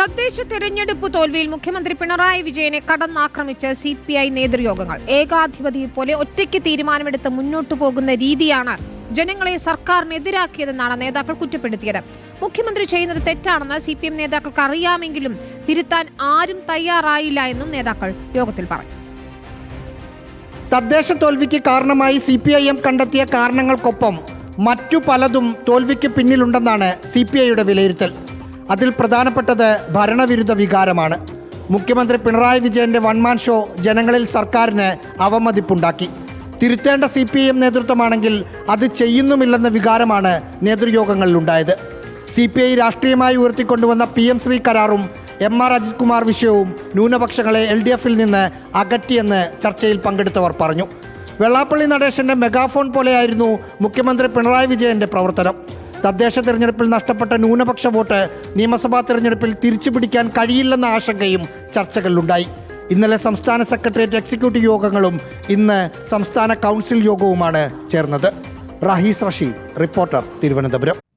തദ്ദേശ തെരഞ്ഞെടുപ്പ് തോൽവിയിൽ മുഖ്യമന്ത്രി പിണറായി വിജയനെ കടന്നാക്രമിച്ച് സി പി ഐ നേതൃയോഗങ്ങൾ. ഏകാധിപതിയെ പോലെ ഒറ്റയ്ക്ക് തീരുമാനമെടുത്ത് മുന്നോട്ടു പോകുന്ന രീതിയാണ് ജനങ്ങളെ സർക്കാരിനെതിരാക്കിയതെന്നാണ് നേതാക്കൾ കുറ്റപ്പെടുത്തിയത്. മുഖ്യമന്ത്രി ചെയ്യുന്നത് തെറ്റാണെന്ന് സി പി എം നേതാക്കൾക്ക് അറിയാമെങ്കിലും തിരുത്താൻ ആരും തയ്യാറായില്ല എന്നും നേതാക്കൾ യോഗത്തിൽ പറഞ്ഞു. തദ്ദേശ തോൽവിക്ക് കാരണമായി സി പി ഐ എം കണ്ടെത്തിയ കാരണങ്ങൾക്കൊപ്പം മറ്റു പലതും തോൽവിക്ക് പിന്നിലുണ്ടെന്നാണ് സി പി ഐയുടെ വിലയിരുത്തൽ. അതിൽ പ്രധാനപ്പെട്ടത് ഭരണവിരുദ്ധ വികാരമാണ്. മുഖ്യമന്ത്രി പിണറായി വിജയന്റെ വൺമാൻ ഷോ ജനങ്ങളിൽ സർക്കാരിന് അവമതിപ്പുണ്ടാക്കി. തിരുത്തേണ്ട സി പി എം നേതൃത്വമാണെങ്കിൽ അത് ചെയ്യുന്നുമില്ലെന്ന വികാരമാണ് നേതൃയോഗങ്ങളിലുണ്ടായത്. സി പി ഐ രാഷ്ട്രീയമായി ഉയർത്തിക്കൊണ്ടുവന്ന പി എം ശ്രീ കരാറും എം ആർ അജിത് കുമാർ വിഷയവും ന്യൂനപക്ഷങ്ങളെ എൽ ഡി എഫിൽ നിന്ന് അകറ്റിയെന്ന് ചർച്ചയിൽ പങ്കെടുത്തവർ പറഞ്ഞു. വെള്ളാപ്പള്ളി നടേശന്റെ മെഗാഫോൺ പോലെയായിരുന്നു മുഖ്യമന്ത്രി പിണറായി വിജയന്റെ പ്രവർത്തനം. തദ്ദേശ തെരഞ്ഞെടുപ്പിൽ നഷ്ടപ്പെട്ട ന്യൂനപക്ഷ വോട്ട് നിയമസഭാ തെരഞ്ഞെടുപ്പിൽ തിരിച്ചുപിടിക്കാൻ കഴിയില്ലെന്ന ആശങ്കയും ചർച്ചകളിലുണ്ടായി. ഇന്നലെ സംസ്ഥാന സെക്രട്ടേറിയറ്റ് എക്സിക്യൂട്ടീവ് യോഗങ്ങളും ഇന്ന് സംസ്ഥാന കൗൺസിൽ യോഗവുമാണ് ചേർന്നത്. റഹീസ് റഷീദ് റിപ്പോർട്ടർ തിരുവനന്തപുരം.